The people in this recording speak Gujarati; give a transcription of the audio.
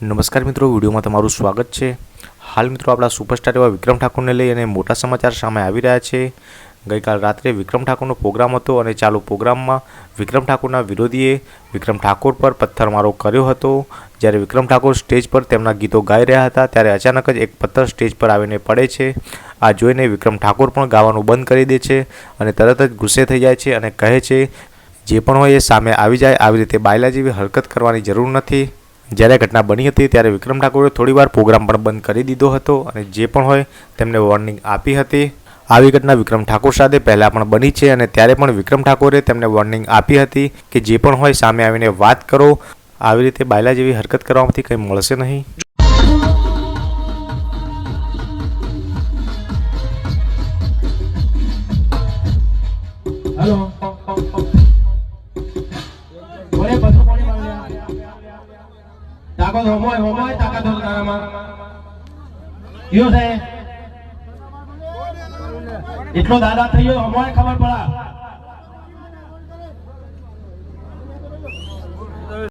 નમસ્કાર મિત્રો, વિડીયોમાં તમારું સ્વાગત છે. હાલ મિત્રો આપણા સુપરસ્ટાર એવા વિક્રમ ઠાકોરને લઈ અને મોટા સમાચાર સામે આવી રહ્યા છે. ગઈકાલ રાત્રે વિક્રમ ઠાકોરનો પ્રોગ્રામ હતો અને ચાલુ પ્રોગ્રામમાં વિક્રમ ઠાકોરના વિરોધીએ વિક્રમ ઠાકોર પર પથ્થરમારો કર્યો હતો. જ્યારે વિક્રમ ઠાકોર સ્ટેજ પર તેમના ગીતો ગાઈ રહ્યા હતા, ત્યારે અચાનક જ એક પથ્થર સ્ટેજ પર આવીને પડે છે. આ જોઈને વિક્રમ ઠાકોર પણ ગાવાનું બંધ કરી દે છે અને તરત જ ગુસ્સે થઈ જાય છે અને કહે છે જે પણ હોય એ સામે આવી જાય, આવી રીતે બાયલા જેવી હરકત કરવાની જરૂર નથી. જ્યારે ઘટના બની હતી ત્યારે વિક્રમ ઠાકોરે થોડીવાર પ્રોગ્રામ પણ બંધ કરી દીધો હતો અને જે પણ હોય તેમને વોર્નિંગ આપી હતી. આવી ઘટના વિક્રમ ઠાકોર સાથે પહેલાં પણ બની છે અને ત્યારે પણ વિક્રમ ઠાકોરે તેમને વોર્નિંગ આપી હતી કે જે પણ હોય સામે આવીને વાત કરો. આવી રીતે બાયલા જેવી હરકત કરવામાંથી કંઈ મળશે નહીં. હેલો તાકાત હોમોય હોમોય તાકાત હોય તારામાં કયો છે એટલો દાદા થઈ ગયો હોમોય ખબર